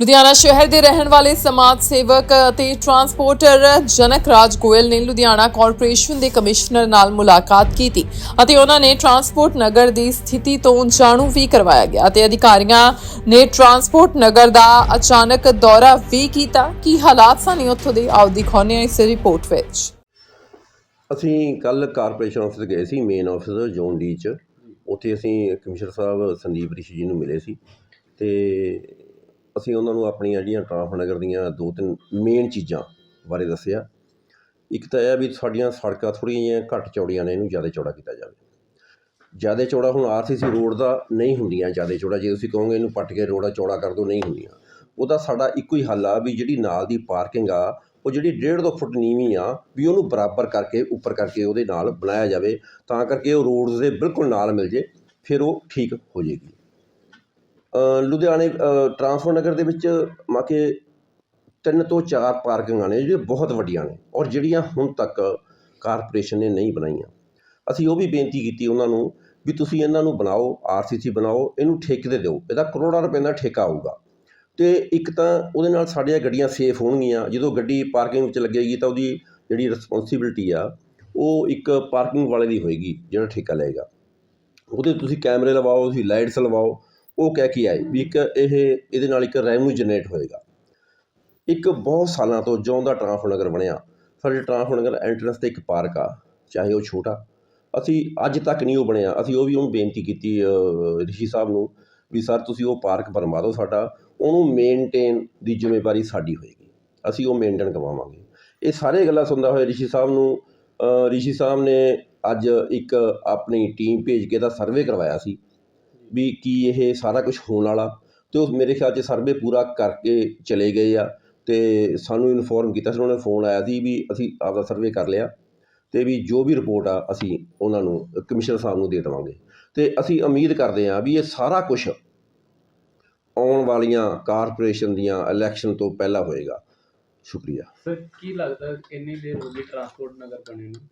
ਲੁਧਿਆਣਾ ਸ਼ਹਿਰ ਦੇ ਰਹਿਣ ਵਾਲੇ ਸਮਾਜ ਸੇਵਕ ਅਤੇ ਟਰਾਂਸਪੋਰਟਰ ਜਨਕ ਰਾਜ ਗੋਇਲ ਨੇ ਲੁਧਿਆਣਾ ਕਾਰਪੋਰੇਸ਼ਨ ਦੇ ਕਮਿਸ਼ਨਰ ਨਾਲ ਮੁਲਾਕਾਤ ਕੀਤੀ ਅਤੇ ਉਹਨਾਂ ਨੇ ਟਰਾਂਸਪੋਰਟ ਨਗਰ ਦੀ ਸਥਿਤੀ ਤੋਂ ਜਾਣੂ ਵੀ ਕਰਵਾਇਆ ਗਿਆ ਅਤੇ ਅਧਿਕਾਰੀਆਂ ਨੇ ਟਰਾਂਸਪੋਰਟ ਨਗਰ ਦਾ ਅਚਾਨਕ ਦੌਰਾ ਵੀ ਕੀਤਾ। ਕੀ ਹਾਲਾਤ ਸਨ ਉੱਥੋਂ ਦੇ? ਆਓ ਦਿਖਾਉਂਦੇ ਹਾਂ ਇਸ ਰਿਪੋਰਟ ਵਿੱਚ। ਅਸੀਂ ਕੱਲ ਕਾਰਪੋਰੇਸ਼ਨ ਆਫਿਸ ਗਏ ਸੀ, ਮੇਨ ਆਫਿਸ ਜ਼ੋਨ ਡੀ ਚ। ਉੱਥੇ ਅਸੀਂ ਕਮਿਸ਼ਨਰ ਸਾਹਿਬ ਸੰਦੀਪ ਰਿਸ਼ੀ ਜੀ ਨੂੰ ਮਿਲੇ ਸੀ ਤੇ ਅਸੀਂ ਉਹਨਾਂ ਨੂੰ ਆਪਣੀਆਂ ਜਿਹੜੀਆਂ ਟਰਾਂਸਫਰ ਦੀਆਂ ਦੋ ਤਿੰਨ ਮੇਨ ਚੀਜ਼ਾਂ ਬਾਰੇ ਦੱਸਿਆ। ਇੱਕ ਤਾਂ ਇਹ ਆ ਵੀ ਸਾਡੀਆਂ ਸੜਕਾਂ ਥੋੜ੍ਹੀਆਂ ਜਿਹੀਆਂ ਘੱਟ ਚੌੜੀਆਂ ਨੇ, ਇਹਨੂੰ ਜ਼ਿਆਦਾ ਚੌੜਾ ਕੀਤਾ ਜਾਵੇ। ਜ਼ਿਆਦਾ ਚੌੜਾ ਹੁਣ ਆਰਸੀਸੀ ਰੋਡ ਦਾ ਨਹੀਂ ਹੁੰਦੀਆਂ ਜ਼ਿਆਦਾ ਚੌੜਾ, ਜੇ ਤੁਸੀਂ ਕਹੋਗੇ ਇਹਨੂੰ ਪੱਟ ਕੇ ਰੋੜਾ ਚੌੜਾ ਕਰ ਦਿਓ ਨਹੀਂ ਹੁੰਦੀਆਂ। ਉਹਦਾ ਸਾਡਾ ਇੱਕੋ ਹੀ ਹੱਲ ਆ ਵੀ ਜਿਹੜੀ ਨਾਲ ਦੀ ਪਾਰਕਿੰਗ ਆ, ਉਹ ਜਿਹੜੀ 1.5 ਦੋ ਫੁੱਟ ਨੀਵੀਂ ਆ, ਵੀ ਉਹਨੂੰ ਬਰਾਬਰ ਕਰਕੇ, ਉੱਪਰ ਕਰਕੇ ਉਹਦੇ ਨਾਲ ਬਣਾਇਆ ਜਾਵੇ, ਤਾਂ ਕਰਕੇ ਉਹ ਰੋਡਸ ਦੇ ਬਿਲਕੁਲ ਨਾਲ ਮਿਲ ਜੇ, ਫਿਰ ਉਹ ਠੀਕ ਹੋ ਜੇਗੀ। ਲੁਧਿਆਣੇ ਅ, ਨਗਰ ਦੇ ਵਿੱਚ ਮਾ ਕਿ ਤਿੰਨ ਤੋਂ ਚਾਰ ਪਾਰਕਿੰਗਾਂ ਨੇ ਜਿਹੜੀਆਂ ਬਹੁਤ ਵੱਡੀਆਂ ਨੇ ਔਰ ਜਿਹੜੀਆਂ ਹੁਣ ਤੱਕ ਕਾਰਪੋਰੇਸ਼ਨ ਨੇ ਨਹੀਂ ਬਣਾਈਆਂ। ਅਸੀਂ ਉਹ ਵੀ ਬੇਨਤੀ ਕੀਤੀ ਉਹਨਾਂ ਨੂੰ ਵੀ ਤੁਸੀਂ ਇਹਨਾਂ ਨੂੰ ਬਣਾਓ ਆਰਸੀਸੀ ਬਣਾਓ ਇਹਨੂੰ ਠੇਕੇ ਤੇ ਦਿਓ। ਇਹਦਾ ਕਰੋੜਾਂ ਰੁਪਏ ਦਾ ਠੇਕਾ ਆਊਗਾ। ਤੇ ਇੱਕ ਤਾਂ ਉਹਦੇ ਨਾਲ ਸਾਡੀਆਂ ਗੱਡੀਆਂ ਸੇਫ ਹੋਣਗੀਆਂ। ਜਦੋਂ ਗੱਡੀ ਪਾਰਕਿੰਗ ਵਿੱਚ ਲੱਗੇਗੀ ਤਾਂ ਉਹਦੀ ਜਿਹੜੀ ਰਿਸਪੌਂਸਿਬਿਲਟੀ ਆ ਉਹ ਇੱਕ ਪਾਰਕਿੰਗ ਵਾਲੇ ਦੀ ਹੋਏਗੀ ਜਿਹੜਾ ਠੇਕਾ ਲਏਗਾ। ਉਹਦੇ ਤੁਸੀਂ ਕੈਮਰੇ ਲਵਾਓ ਤੁਸੀਂ ਲਾਈਟਸ ਲਵਾਓ ਉਹ ਕਹਿ ਕੇ ਆਏ ਵੀ ਇੱਕ ਇਹ, ਇਹਦੇ ਨਾਲ ਇੱਕ ਰੈਵਨਿਊ ਜਨਰੇਟ ਹੋਏਗਾ। ਇੱਕ ਬਹੁਤ ਸਾਲਾਂ ਤੋਂ ਜਿਉਂਦਾ ਦਾ ਨਗਰ ਬਣਿਆ, ਸਾਡੇ ਟਰਾਂਸਫਰ ਨਗਰ ਐਂਟਰੈਂਸ ਤੇ ਇੱਕ ਪਾਰਕ ਆ, ਚਾਹੇ ਉਹ ਛੋਟਾ। ਅਸੀਂ ਅੱਜ ਤੱਕ ਨਹੀਂ ਉਹ ਬਣਿਆ। ਅਸੀਂ ਉਹ ਵੀ ਉਹਨੂੰ ਬੇਨਤੀ ਕੀਤੀ ਰਿਸ਼ੀ ਸਾਹਿਬ ਨੂੰ ਵੀ ਸਰ ਤੁਸੀਂ ਉਹ ਪਾਰਕ ਬਣਵਾ ਦਿਓ ਸਾਡਾ। ਉਹਨੂੰ ਮੇਨਟੇਨ ਦੀ ਜ਼ਿੰਮੇਵਾਰੀ ਸਾਡੀ ਹੋਏਗੀ। ਅਸੀਂ ਉਹ ਮੇਨਟੇਨ ਕਰਵਾਵਾਂਗੇ। ਇਹ ਸਾਰੇ ਗੱਲਾਂ ਸੁਣਦਾ ਹੋਇਆ ਰਿਸ਼ੀ ਸਾਹਿਬ ਨੂੰ ਰਿਸ਼ੀ ਸਾਹਿਬ ਨੇ ਅੱਜ ਇੱਕ ਆਪਣੀ ਟੀਮ ਭੇਜ ਕੇ ਦਾ ਸਰਵੇ ਕਰਵਾਇਆ ਸੀ। ਵੀ ਕੀ ਇਹ ਸਾਰਾ ਕੁਝ ਹੋਣ ਵਾਲਾ। ਤੇ ਉਹ ਮੇਰੇ ਖਿਆਲ 'ਚ ਸਰਵੇ ਪੂਰਾ ਕਰਕੇ ਚਲੇ ਗਏ ਆ ਤੇ ਸਾਨੂੰ ਇਨਫੋਰਮ ਕੀਤਾ ਸੀ, ਉਹਨਾਂ ਨੇ ਫੋਨ ਆਇਆ ਸੀ ਵੀ ਅਸੀਂ ਆਪਦਾ ਸਰਵੇ ਕਰ ਲਿਆ ਤੇ ਵੀ ਜੋ ਵੀ ਰਿਪੋਰਟ ਆ ਅਸੀਂ ਉਹਨਾਂ ਨੂੰ ਕਮਿਸ਼ਨਰ ਸਾਹਿਬ ਨੂੰ ਦੇ ਦੇਵਾਂਗੇ। ਤੇ ਅਸੀਂ ਉਮੀਦ ਕਰਦੇ ਹਾਂ ਵੀ ਇਹ ਸਾਰਾ ਕੁਝ ਆਉਣ ਵਾਲੀਆਂ ਕਾਰਪੋਰੇਸ਼ਨ ਦੀਆਂ ਇਲੈਕਸ਼ਨ ਤੋਂ ਪਹਿਲਾਂ ਹੋਏਗਾ। ਸ਼ੁਕਰੀਆ। ਸਰ ਕੀ ਲੱਗਦਾ ਇੰਨੀ ਦੇਰ ਹੋ ਗਈ ਟਰਾਂਸਪੋਰਟ ਨਗਰ ਬਣੇ ਨੂੰ?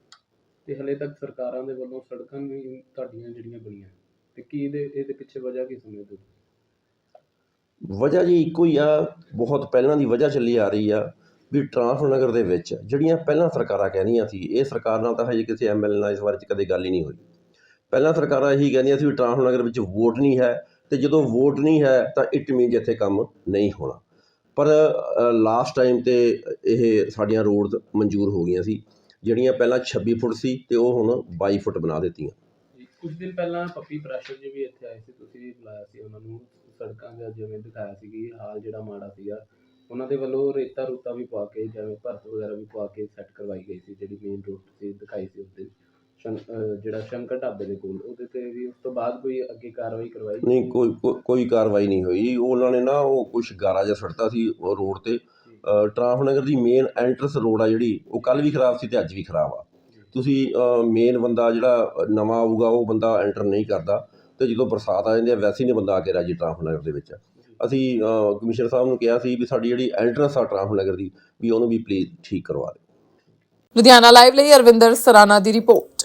ਤੇ ਹਲੇ ਤੱਕ ਸਰਕਾਰਾਂ ਦੇ ਵੱਲੋਂ ਸੜਕਾਂ ਵੀ ਤੁਹਾਡੀਆਂ ਜਿਹੜੀਆਂ ਬਣੀਆਂ ਤੇ ਕੀ ਇਹਦੇ ਇਹਦੇ ਪਿੱਛੇ ਵਜ੍ਹਾ ਕੀ ਸਮਝਦੇ ਹੋ ਵਜ੍ਹਾ ਜੀ ਇੱਕੋ ਹੀ ਆ, ਬਹੁਤ ਪਹਿਲਾਂ ਦੀ ਵਜ੍ਹਾ ਚੱਲੀ ਆ ਰਹੀ ਆ ਵੀ ਟਰਾਂਸਫਰ ਨਗਰ ਦੇ ਵਿੱਚ ਜਿਹੜੀਆਂ ਪਹਿਲਾਂ ਸਰਕਾਰਾਂ ਕਹਿੰਦੀਆਂ ਸੀ, ਇਹ ਸਰਕਾਰ ਨਾਲ ਤਾਂ ਹਜੇ ਕਿਸੇ ਐਮਐਲਏ ਨਾਲ ਇਸ ਬਾਰੇ 'ਚ ਕਦੇ ਗੱਲ ਹੀ ਨਹੀਂ ਹੋਈ। ਪਹਿਲਾਂ ਸਰਕਾਰਾਂ ਇਹੀ ਕਹਿੰਦੀਆਂ ਸੀ ਵੀ ਟਰਾਂਸਫਰ ਨਗਰ ਵਿੱਚ ਵੋਟ ਨਹੀਂ ਹੈ ਤੇ ਜਦੋਂ ਵੋਟ ਨਹੀਂ ਹੈ ਤਾਂ ਇਟ ਮੀਨਸ ਇੱਥੇ ਕੰਮ ਨਹੀਂ ਹੋਣਾ। ਪਰ ਲਾਸਟ ਟਾਈਮ ਤੇ ਇਹ ਸਾਡੀਆਂ ਰੋਡ ਮਨਜ਼ੂਰ ਹੋ ਗਈਆਂ ਸੀ, ਜਿਹੜੀਆਂ ਪਹਿਲਾਂ 26 ਫੁੱਟ ਸੀ ਤੇ ਉਹ ਹੁਣ 22 ਫੁੱਟ ਬਣਾ ਦਿੱਤੀਆਂ। ਕੁਝ ਦਿਨ ਪਹਿਲਾਂ ਪੱਪੀ ਪ੍ਰੈਸ਼ਰ ਜੀ ਵੀ ਇੱਥੇ ਆਏ ਸੀ ਤੁਸੀਂ ਵੀ ਬੁਲਾਇਆ ਸੀ ਉਹਨਾਂ ਨੂੰ ਸੜਕਾਂ ਦਾ ਜਿਵੇਂ ਦਿਖਾਇਆ ਸੀ ਕਿ ਹਾਲ ਜਿਹੜਾ ਮਾੜਾ ਸੀਗਾ। ਉਹਨਾਂ ਦੇ ਵੱਲੋਂ ਰੇਤਾ ਰੂਤਾ ਵੀ ਪਵਾ ਕੇ ਜਿਵੇਂ ਭਰਤ ਵਗੈਰਾ ਵੀ ਪਵਾ ਕੇ ਸੈੱਟ ਕਰਵਾਈ ਗਈ ਸੀ ਜਿਹੜੀ ਮੇਨ ਰੋਡ ਸੀ ਦਿਖਾਈ ਸੀ ਉਸ ਦਿਨ ਜਿਹੜਾ ਸ਼ੰਕਰ ਢਾਬੇ ਦੇ ਕੋਲ ਉਹਦੇ ਤੇ ਵੀ ਉਸ ਤੋਂ ਬਾਅਦ ਕੋਈ ਅੱਗੇ ਕਾਰਵਾਈ ਕਰਵਾਈ? ਨਹੀਂ ਕੋਈ ਕੋਈ- ਕਾਰਵਾਈ ਨਹੀਂ ਹੋਈ। ਉਹ ਉਹਨਾਂ ਨੇ ਨਾ ਉਹ ਕੁਝ ਗਾਰਾ ਜਿਹਾ ਸੜਤਾ ਸੀ ਉਹ ਰੋਡ ਤੇ। ਟਰਾਂਸਫਰ ਨਗਰ ਦੀ ਮੇਨ ਐਂਟਰਸ ਰੋਡ ਆ ਜਿਹੜੀ ਉਹ ਕੱਲ ਵੀ ਖਰਾਬ ਸੀ ਤੇ ਅੱਜ ਵੀ ਖਰਾਬ ਆ। ਤੁਸੀਂ ਮੇਨ ਬੰਦਾ ਜਿਹੜਾ ਨਵਾਂ ਆਊਗਾ, ਉਹ ਬੰਦਾ ਐਂਟਰ ਨਹੀਂ ਕਰਦਾ ਅਤੇ ਜਦੋਂ ਬਰਸਾਤ ਆ ਜਾਂਦੀ ਹੈ, ਵੈਸੇ ਹੀ ਨਹੀਂ ਬੰਦਾ ਆ ਕੇ ਰਾਜੀ ਟਰਾਂਸਫਰ ਨਗਰ ਦੇ ਵਿੱਚ। ਅਸੀਂ ਕਮਿਸ਼ਨਰ ਸਾਹਿਬ ਨੂੰ ਕਿਹਾ ਸੀ ਵੀ ਸਾਡੀ ਜਿਹੜੀ ਐਂਟਰੈਂਸ ਆ ਟਰਾਂਸਫਰ ਨਗਰ ਦੀ, ਵੀ ਉਹਨੂੰ ਵੀ ਪਲੀਜ਼ ਠੀਕ ਕਰਵਾ ਦਿਓ। ਲੁਧਿਆਣਾ ਲਾਈਵ ਲਈ ਅਰਵਿੰਦਰ ਸਰਾਣਾ ਦੀ ਰਿਪੋਰਟ।